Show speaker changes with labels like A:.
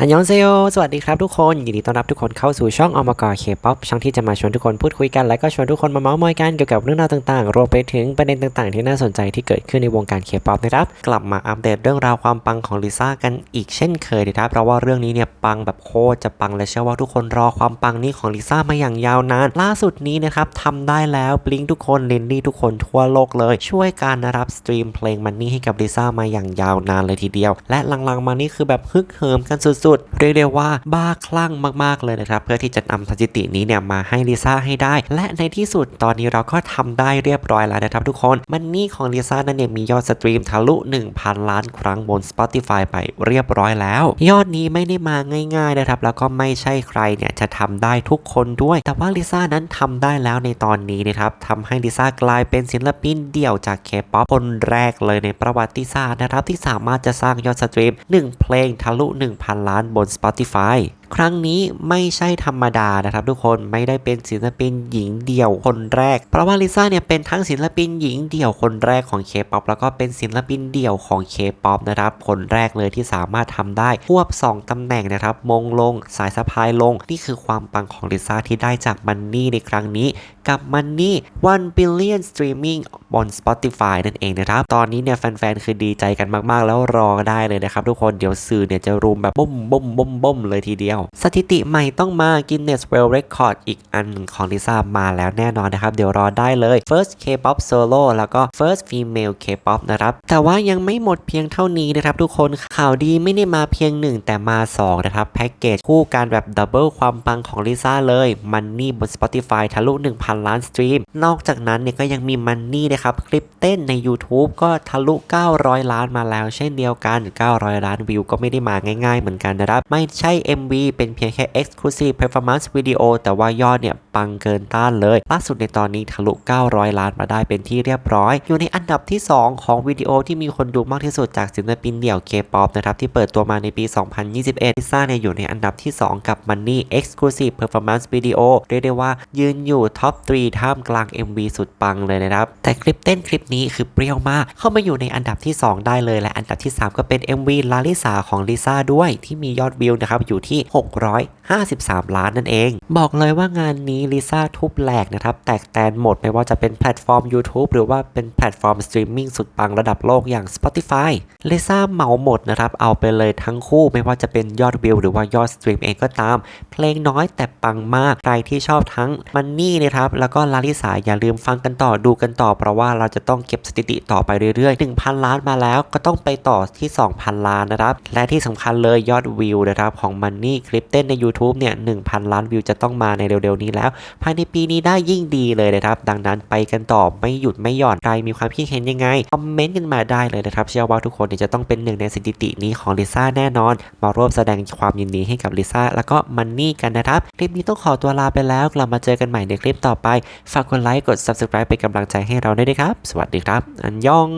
A: อันยองเซโยสวัสดีครับทุกคน ยินดีต้อนรับทุกคนเข้าสู่ช่องอมกรเคป๊อปช่องที่จะมาชวนทุกคนพูดคุยกัน และก็ชวนทุกคนมาเมาส์มอยกันเกี่ยวกับเรื่องราวต่างๆ รวมไปถึงประเด็นต่างๆ ที่น่าสนใจที่เกิดขึ้นในวงการเคป๊อปนะครับ กลับมาอัปเดตเรื่องราวความปังของลิซ่ากันอีกเช่นเคยนะครับเพราะว่าเรื่องนี้เนี่ยปังแบบโคตรจะปังและเชื่อว่าทุกคนรอความปังนี้ของลิซ่ามาอย่างยาวนาน ล่าสุดนี้นะครับทำได้แล้วบลิงทุกคนลินดี้ทุกคนทั่วโลกเลย ช่วยการนะครับสตรีมเพลงมันนี่ให้กับลิซ่ามาอย่างยาวนานเลยทีเดียว และหลังๆมานี่คือแบบฮึกเหิมกันสุดๆเรียกได้ว่าบ้าคลั่งมากๆเลยนะครับ เพื่อที่จะนำสถิตินี้เนี่ยมาให้ลิซ่าให้ได้ และในที่สุดตอนนี้เราก็ทำได้เรียบร้อยแล้วนะครับทุกคน มันนี่ของลิซ่านั้นเนี่ยมียอดสตรีมทะลุ 1,000 ล้านครั้งบน Spotify ไปเรียบร้อยแล้ว ยอดนี้ไม่ได้มาง่ายๆนะครับ แล้วก็ไม่ใช่ใครเนี่ยจะทำได้ทุกคนด้วย แต่ว่าลิซ่านั้นทำได้แล้วในตอนนี้นะครับทำให้ลิซ่ากลายเป็นศิลปินเดี่ยวจากเคป๊อปคนแรกเลยในประวัติศาสตร์นะครับที่สามารถจะสร้างยอดสตรีม 1 เพลงทะลุ 1,000 ล้านบน Spotify ครั้งนี้ไม่ใช่ธรรมดานะครับทุกคนไม่ได้เป็นศิลปินหญิงเดี่ยวคนแรก เพราะว่าลิซ่าเนี่ยเป็นทั้งศิลปินหญิงเดี่ยวคนแรกของเคป๊อปแล้วก็เป็นศิลปินเดี่ยวของเคป๊อปนะครับคนแรกเลยที่สามารถทำได้ควบ 2ตำแหน่งนะครับมงลงสายสะพายลง นี่คือความปังของลิซ่าที่ได้จากมันนี่ในครั้งนี้กับมันนี่1 billion streaming บน Spotify นั่นเองนะครับ ตอนนี้เนี่ยแฟนๆ คือดีใจกันมากๆ แล้วรอได้เลยนะครับทุกคนเดี๋ยวสื่อเนี่ยจะรุมแบบบุ้มบุ้มบุ้มบุ้มเลยทีเดียวสถิติใหม่ต้องมา Guinness World Record อีกอันหนึ่งของลิซ่ามาแล้วแน่นอนนะครับ เดี๋ยวรอได้เลย First K-pop Solo แล้วก็ First Female K-pop นะครับ แต่ว่ายังไม่หมดเพียงเท่านี้นะครับทุกคนข่าวดีไม่ได้มาเพียงหนึ่งแต่มาสองนะครับ แพ็กเกจคู่กันแบบดับเบิลความปังของลิซ่าเลยมันนี่บน Spotify ทะลุ 1,000 ล้านสตรีม นอกจากนั้นเนี่ยก็ยังมีมันนี่นะครับ คลิปเต้นใน YouTube ก็ทะลุ 900 ล้านมาแล้ว เช่นเดียวกัน 900 ล้านวิวก็ไม่ได้มาง่าย ๆ เหมือนกันนะครับ ไม่ใช่ MV เป็นเพียงแค่ Exclusive Performance Video แต่ว่ายอดเนี่ยปังเกินต้านเลย ล่าสุดในตอนนี้ทะลุ 900 ล้านมาได้เป็นที่เรียบร้อย อยู่ในอันดับที่ 2 ของวิดีโอที่มีคนดูมากที่สุดจากศิลปินเดี่ยว K-pop นะครับที่เปิดตัวมาในปี 2021ลิซ่าเนี่ยอยู่ในอันดับที่ 2 กับ Money Exclusive Performance Video เรียกได้ว่ายืนอยู่ท็อป 3 ท่ามกลาง MV สุดปังเลยนะครับ แต่คลิปเต้นคลิปนี้คือเปรี้ยวมาก เข้ามาอยู่ในอันดับที่ 2 ได้เลยและอันดับที่ 3 ก็เป็น MV ลาลิสาของลิซ่าด้วยที่มียอดวิวนะครับอยู่ที่653 ล้านนั่นเอง บอกเลยว่างานนี้ลิซ่าทุบแหลกนะครับ แตกแตนหมดไม่ว่าจะเป็นแพลตฟอร์ม YouTube หรือว่าเป็นแพลตฟอร์มสตรีมมิ่งสุดปังระดับโลกอย่าง Spotify ลิซ่าเหมาหมดนะครับ เอาไปเลยทั้งคู่ไม่ว่าจะเป็นยอดวิวหรือว่ายอดสตรีมเองก็ตาม เพลงน้อยแต่ปังมาก ใครที่ชอบทั้งมันนี่นะครับ แล้วก็ลาลิสาอย่าลืมฟังกันต่อดูกันต่อ เพราะว่าเราจะต้องเก็บสถิติต่อไปเรื่อยๆ 1,000 ล้านมาแล้วก็ต้องไปต่อที่ 2,000 ล้านนะครับ และที่สำคัญเลยยอดวิวนะครับของมันนี่คลิปเต้นใน YouTube เนี่ย 1,000 ล้านวิวจะต้องมาในเร็วๆนี้แล้ว ภายในปีนี้ได้ยิ่งดีเลยนะครับ ดังนั้นไปกันต่อไม่หยุดไม่หย่อนใครมีความคิดเห็นยังไง คอมเมนต์กันมาได้เลยนะครับ เชื่อว่าทุกคนจะต้องเป็นหนึ่งในสถิตินี้ของลิซ่าแน่นอน มาร่วมแสดงความยินดีให้กับลิซ่าแล้วก็มันนี่กันนะครับ คลิปนี้ต้องขอตัวลาไปแล้ว กลับมาเจอกันใหม่ในคลิปต่อไป ฝากกดไลค์กด subscribe เป็นกำลังใจให้เราด้วยนะครับ สวัสดีครับ อันยอง